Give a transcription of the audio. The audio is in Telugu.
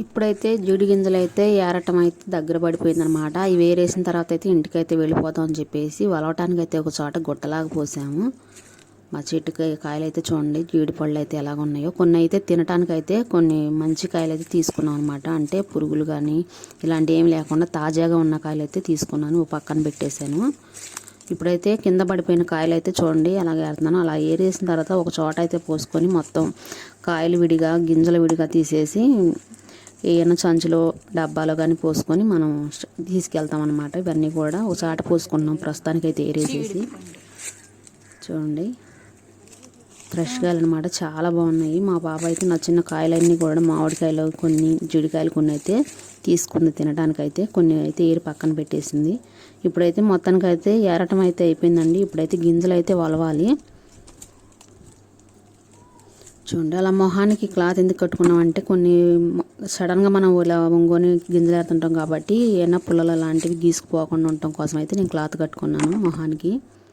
ఇప్పుడైతే జీడి గింజలు అయితే ఏరటం అయితే దగ్గర పడిపోయిందనమాట ఇవి వేరేసిన తర్వాత అయితే ఇంటికైతే వెళ్ళిపోతాం అని చెప్పేసి వలవటానికి అయితే ఒక చోట గుట్టలాగా పోసాము. మా చెట్టుకి కాయలు అయితే చూడండి జీడి పళ్ళు అయితే ఎలాగ ఉన్నాయో కొన్ని అయితే తినటానికి అయితే కొన్ని మంచి కాయలు అయితే తీసుకున్నాం అనమాట అంటే పురుగులు కానీ ఇలాంటి ఏమి లేకుండా తాజాగా ఉన్న కాయలు అయితే తీసుకున్నాను ఓ పక్కన పెట్టేశాను. ఇప్పుడైతే కింద పడిపోయిన కాయలు అయితే చూడండి అలాగ ఏరుతున్నాను. అలా ఏరేసిన తర్వాత ఒక చోట అయితే పోసుకొని మొత్తం కాయలు విడిగా గింజలు విడిగా తీసేసి ఏమైనా సంచిలో డబ్బాలో కానీ పోసుకొని మనం తీసుకెళ్తాం అనమాట ఇవన్నీ కూడా ఒక చాట పోసుకున్నాం ప్రస్తుతానికి అయితే ఏరేసేసి. చూడండి. ఫ్రెష్ కాయలు అనమాట చాలా బాగున్నాయి. మా బాబా అయితే నచ్చిన కాయలన్నీ కూడా మామిడికాయలు కొన్ని జిడికాయలు కొన్ని అయితే తీసుకుంది తినడానికైతే కొన్ని అయితే ఏరి పక్కన పెట్టేసింది. ఇప్పుడైతే మొత్తానికి అయితే ఏరటం అయితే అయిపోయిందండి. ఇప్పుడైతే గింజలు అయితే వలవాలి. చూడండి. అలా మొహానికి క్లాత్ ఎందుకు కట్టుకున్నామంటే కొన్ని సడన్గా మనం ఇలా ఒంగోని గింజలు వేస్తుంటాం కాబట్టి ఏమైనా పుల్లలు లాంటివి గీసుకుపోకుండా ఉండటం కోసం అయితే నేను క్లాత్ కట్టుకున్నాను మొహానికి.